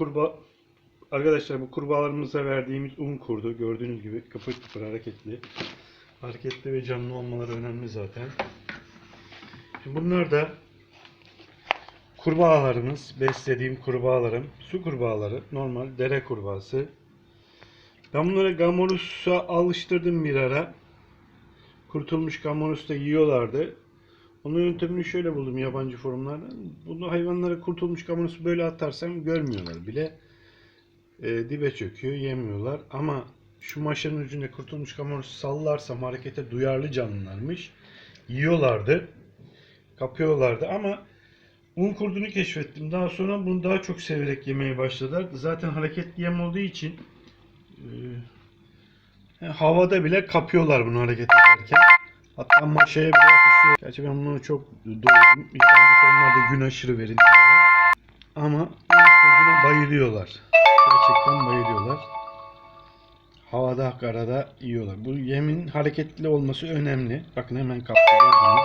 kurbağa arkadaşlar bu kurbağalarımıza verdiğimiz un kurdu. Gördüğünüz gibi kıpır kıpır hareketli. Hareketli ve canlı olmaları önemli zaten. Şimdi bunlar da kurbağalarımız, beslediğim kurbağalarım, su kurbağaları, normal dere kurbağası. Ben bunları gamorusa alıştırdım bir ara. Kurtulmuş gamorusu da yiyorlardı. Onun yöntemini şöyle buldum yabancı forumlardan. Bunu hayvanlara kurtulmuş gamorusu böyle atarsam görmüyorlar bile. E, dibe çöküyor, yemiyorlar. Ama şu maşanın ucunda kurtulmuş gamorusu sallarsam harekete duyarlı canlılarmış. Yiyorlardı. Kapıyorlardı ama un kurdunu keşfettim. Daha sonra bunu daha çok severek yemeye başladılar. Zaten hareketli yem olduğu için e, havada bile kapıyorlar bunu hareket ederken. Hatta maşaya bile yapışıyor. Gerçi ben bunu çok doydum. Yabancı konularda gün aşırı verin diyorlar. Ama un kurduna bayılıyorlar. Gerçekten bayılıyorlar. Havada karada yiyorlar. Bu yemin hareketli olması önemli. Bakın hemen kaptı gördünüz.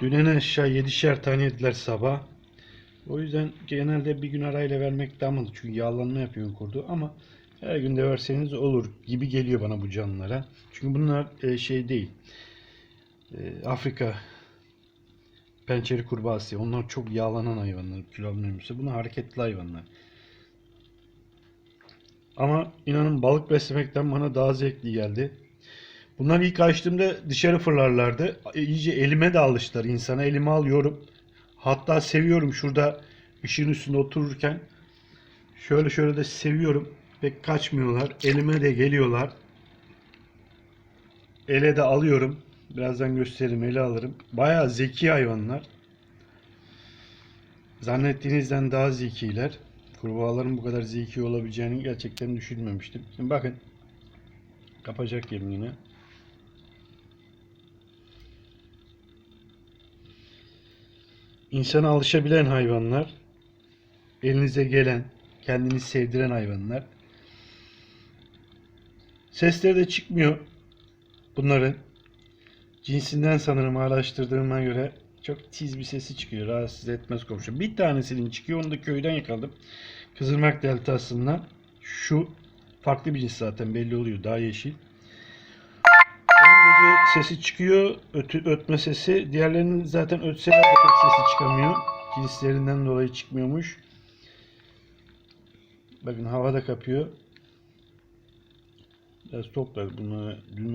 Dünen aşağı 7'şer tane yediler sabah. O yüzden genelde bir gün arayla vermek daha mantıklı. Çünkü yağlanma yapıyor kurdu ama her gün de verseniz olur gibi geliyor bana bu canlılara. Çünkü bunlar e, şey değil. E, Afrika pençeri kurbağası. Onlar çok yağlanan hayvanlar. Kilo almıyorsa. Bunlar hareketli hayvanlar. Ama inanın balık beslemekten bana daha zevkli geldi. Bunlar ilk açtığımda dışarı fırlarlardı. İyice elime de alıştılar. İnsana elime alıyorum. Hatta seviyorum şurada ışığın üstünde otururken. Şöyle şöyle de seviyorum. Pek kaçmıyorlar. Elime de geliyorlar. Ele de alıyorum. Birazdan gösteririm. Ele alırım. Bayağı zeki hayvanlar. Zannettiğinizden daha zekiler. Kurbağaların bu kadar zeki olabileceğini gerçekten düşünmemiştim. Şimdi bakın. Kapacak yerim yine. İnsana alışabilen hayvanlar. Elinize gelen, kendini sevdiren hayvanlar. Sesleri de çıkmıyor bunların. Cinsinden sanırım araştırdığıma göre çok tiz bir sesi çıkıyor. Rahatsız etmez komşu. Bir tanesinin çıkıyor. Onu da köyden yakaladım. Kızılmak deltasından. Şu farklı bir cins zaten belli oluyor. Daha yeşil. Onun sesi çıkıyor. Ötü, ötme sesi. Diğerlerinin zaten ötseler de pek sesi çıkamıyor. Cinslerinden dolayı çıkmıyormuş. Bakın havada kapıyor. Biraz toplar bunu. Dün